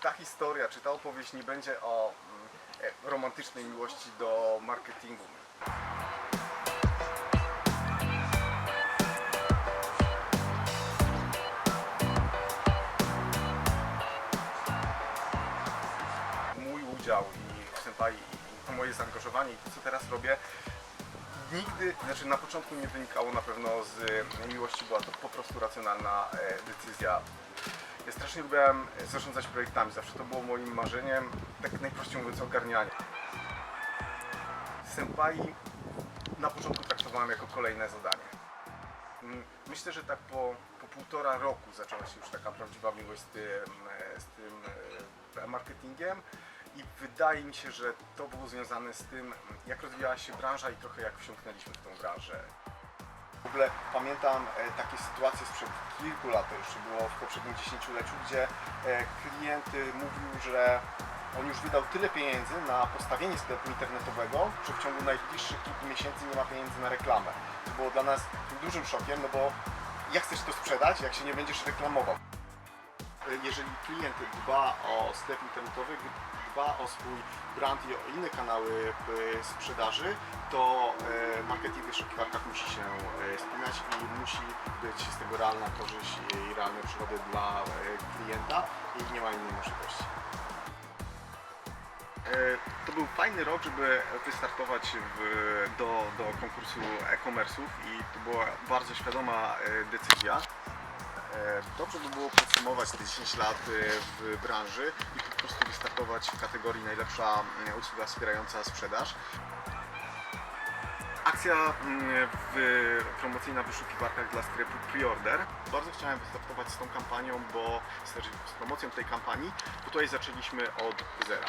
ta historia, czy ta opowieść nie będzie o mm, e, romantycznej miłości do marketingu. Mój udział i senpai, i moje zaangażowanie i to, co teraz robię, nigdy, znaczy na początku nie wynikało na pewno z miłości, była to po prostu racjonalna e, decyzja. Ja strasznie lubiłem zarządzać projektami, zawsze to było moim marzeniem, tak najprościej mówiąc ogarnianie. Senpai na początku traktowałem jako kolejne zadanie. Mm, Myślę, że tak po, po półtora roku zaczęła się już taka prawdziwa miłość z tym, e, z tym e, marketingiem i wydaje mi się, że to było związane z tym, jak rozwijała się branża i trochę jak wsiąknęliśmy w tą branżę. W ogóle pamiętam e, takie sytuacje sprzed kilku lat, to jeszcze było w poprzednim dziesięcioleciu, gdzie e, klient e, mówił, że on już wydał tyle pieniędzy na postawienie sklepu internetowego, że w ciągu najbliższych kilku miesięcy nie ma pieniędzy na reklamę. To było dla nas dużym szokiem, no bo jak chcesz to sprzedać, jak się nie będziesz reklamował? E, Jeżeli klient dba o sklep internetowy, dba o swój brand i o inne kanały sprzedaży, to marketing w wyszukiwarkach musi się e, spinać i musi być z tego realna korzyść i realne przychody dla e, klienta i nie ma innej możliwości. E, To był fajny rok, żeby wystartować w, do, do konkursu e-commerce'ów i to była bardzo świadoma decyzja. Dobrze by było podsumować te 10 lat w branży i po prostu wystartować w kategorii najlepsza usługa wspierająca sprzedaż. Akcja mm, w, promocyjna w wyszukiwarkach dla sklepu Preorder. Bardzo chciałem wystartować z tą kampanią, bo znaczy z promocją tej kampanii, bo tutaj zaczęliśmy od zera.